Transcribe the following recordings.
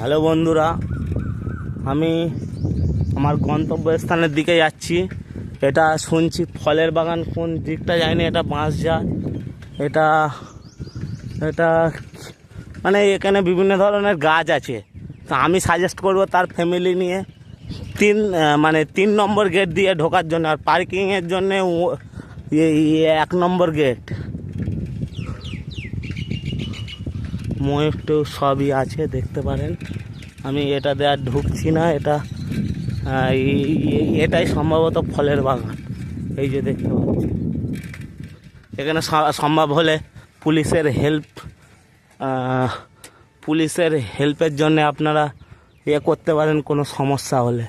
Hello বন্ধুরা, আমি আমার গন্তব্যস্থানের দিকে যাচ্ছি। এটা শুনছি ফলের বাগান, কোন দিকটা যায়নি, এটা বাঁশ যায় এটা এটা মানে এখানে বিভিন্ন ধরনের গাছ আছে। তো আমি সাজেস্ট করব তার ফ্যামিলি নিয়ে তিন মানে তিন নম্বর গেট দিয়ে ঢোকার জন্য আর পার্কিংয়ের জন্য এক নম্বর গেট ময়ূর টয়ূর সবই আছে, দেখতে পারেন। আমি এটা দেওয়া ঢুকছি না, এটা এটাই সম্ভবত ফলের বাগান, এই যে দেখতে পাচ্ছি। এখানে সম্ভব হলে পুলিশের হেল্প পুলিশের হেল্পের জন্য আপনারা ইয়ে করতে পারেন, কোনো সমস্যা হলে।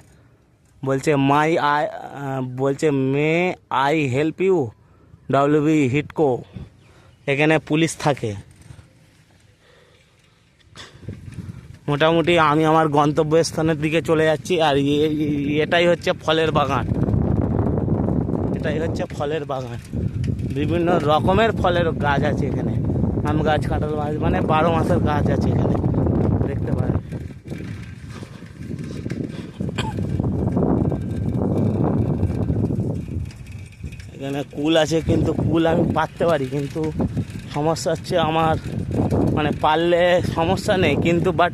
বলছে, মাই আই বলছে, may I help you, W B হিটকো। এখানে পুলিশ থাকে। মোটামুটি আমি আমার গন্তব্যস্থানের দিকে চলে যাচ্ছি, আর এটাই হচ্ছে ফলের বাগান। এটাই হচ্ছে ফলের বাগান। বিভিন্ন রকমের ফলের গাছ আছে এখানে। আম গাছ, কাঁঠাল গাছ মানে বারো মাসের গাছ আছে এখানে। দেখতে পারেন। এখানে কুল আছে, কিন্তু কুল আমি পারতে পারি, কিন্তু সমস্যা হচ্ছে আমার মানে পারলে সমস্যা নেই, কিন্তু বাট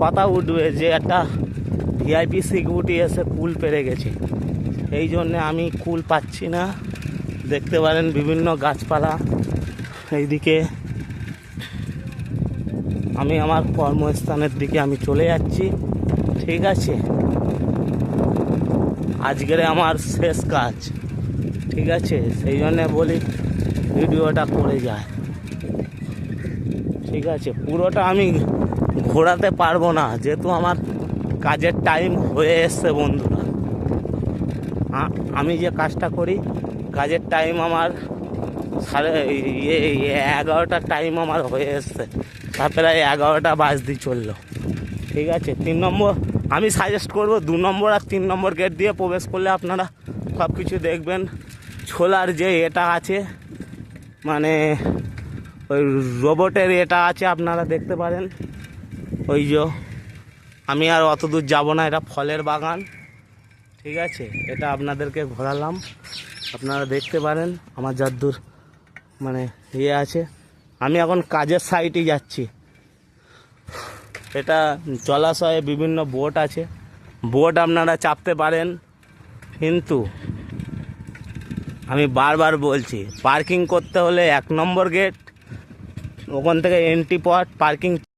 কথা উঠবে যে একটা ভিআইপি সিকিউরিটি এসে কুল পেরে গেছে। এই জন্যে আমি কুল পাচ্ছি না। দেখতে পারেন বিভিন্ন গাছপালা এইদিকে। আমি আমার কর্মস্থানের দিকে আমি চলে যাচ্ছি। ঠিক আছে? আজকের আমার শেষ কাজ। ঠিক আছে? সেই জন্যে বলি ভিডিওটা করে যায়। ঠিক আছে? পুরোটা আমি ঘোরাতে পারব না, যেহেতু আমার কাজের টাইম হয়ে এসছে বন্ধুরা। আমি যে কাজটা করি, কাজের টাইম আমার সাড়ে ইয়ে ইয়ে এগারোটার টাইম আমার হয়ে এসছে। তা প্রায় এগারোটা বাজতে চলল। ঠিক আছে, তিন নম্বর, আমি সাজেস্ট করব দু নম্বর আর তিন নম্বর গেট দিয়ে প্রবেশ করলে আপনারা সব কিছু দেখবেন। ছোলার যে এটা আছে মানে ওই রোবটের এটা আছে, আপনারা দেখতে পারেন। ওই যে আমি আর অত দূর যাব না, এটা ফলের বাগান। ঠিক আছে, এটা আপনাদেরকে ঘোরালাম। আপনারা দেখতে পারেন, আমার যদ্দূর মানে ইয়ে আছে। আমি এখন কাজের সাইটে যাচ্ছি। এটা জলাশয়ে বিভিন্ন বোট আছে। বোট আপনারা চাপতে পারেন, কিন্তু আমি বারবার বলছি পার্কিং করতে হলে এক নম্বর গেট ওখান থেকে এন্ট্রি পথ পার্কিং